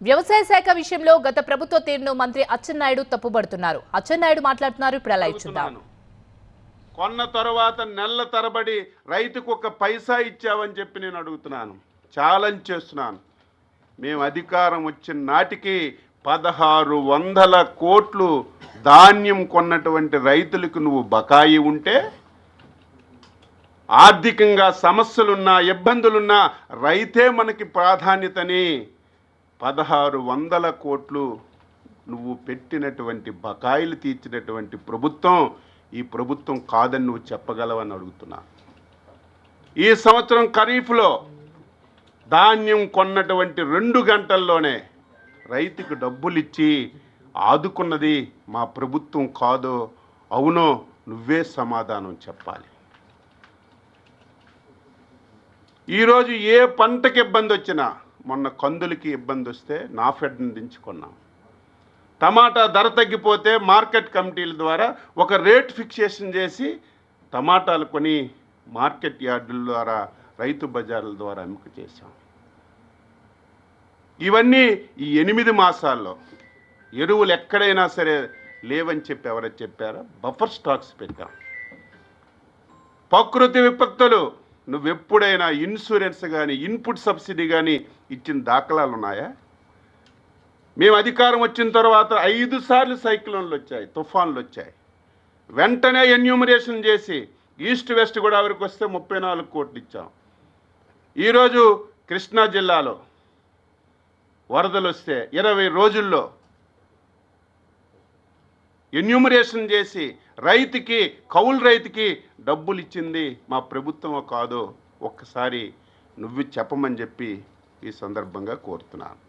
వ్యవసాయ శాఖ విషయంలో గత ప్రభుత్వ తీరును మంత్రి అచ్చెన్నాయుడు తప్పుబడుతున్నారు. అచ్చెన్నాయుడు మాట్లాడుతున్నారు. ఇప్పుడు అలా. కొన్న తర్వాత నెలల తరబడి రైతుకు ఒక పైసా ఇచ్చావని చెప్పి నేను అడుగుతున్నాను. ఛాలెంజ్ చేస్తున్నాను. మేము అధికారం వచ్చిన నాటికి పదహారు వందల కోట్లు ధాన్యం కొన్నటువంటి రైతులకు నువ్వు బకాయి ఉంటే ఆర్థికంగా సమస్యలున్నా ఇబ్బందులున్నా రైతే మనకి ప్రాధాన్యతని పదహారు వందల కోట్లు నువ్వు పెట్టినటువంటి బకాయిలు తీర్చినటువంటి ప్రభుత్వం ఈ ప్రభుత్వం కాదని నువ్వు చెప్పగలవని అడుగుతున్నా. ఈ సంవత్సరం ఖరీఫ్లో ధాన్యం కొన్నటువంటి రెండు గంటల్లోనే రైతుకు డబ్బులు ఇచ్చి ఆదుకున్నది మా ప్రభుత్వం కాదో అవునో నువ్వే సమాధానం చెప్పాలి. ఈరోజు ఏ పంటకి ఇబ్బంది వచ్చినా మొన్న కందులకి ఇబ్బంది వస్తే నా ఫెడ్ని దించుకున్నాం. టమాటా ధర తగ్గిపోతే మార్కెట్ కమిటీల ద్వారా ఒక రేట్ ఫిక్సేషన్ చేసి టమాటాలు కొని మార్కెట్ యార్డుల ద్వారా రైతు బజార్ల ద్వారా అమ్మిక చేశాం. ఇవన్నీ ఈ ఎనిమిది మాసాల్లో ఎరువులు ఎక్కడైనా సరే లేవని చెప్పి ఎవరో చెప్పారా? బఫర్ స్టాక్స్ పెట్టాం. ప్రకృతి విపత్తులు నువ్వెప్పుడైనా ఇన్సూరెన్స్ కానీ ఇన్పుట్ సబ్సిడీ కానీ ఇచ్చిన దాఖలాలు ఉన్నాయా మేము అధికారం వచ్చిన తర్వాత ఐదు సార్లు సైక్లోన్లు వచ్చాయి తుఫాన్లు వచ్చాయి. వెంటనే ఎన్యూమరేషన్ చేసి ఈస్ట్ వెస్ట్ గోదావరికి వస్తే ముప్పై నాలుగు కోట్లు ఇచ్చాం. ఈరోజు కృష్ణా జిల్లాలో వరదలు వస్తే ఇరవై రోజుల్లో ఎన్యూమరేషన్ చేసి రైతుకి కౌలు రైతుకి డబ్బులు ఇచ్చింది మా ప్రభుత్వం కాదో ఒక్కసారి నువ్వు చెప్పమని చెప్పి ఈ సందర్భంగా కోరుతున్నాను.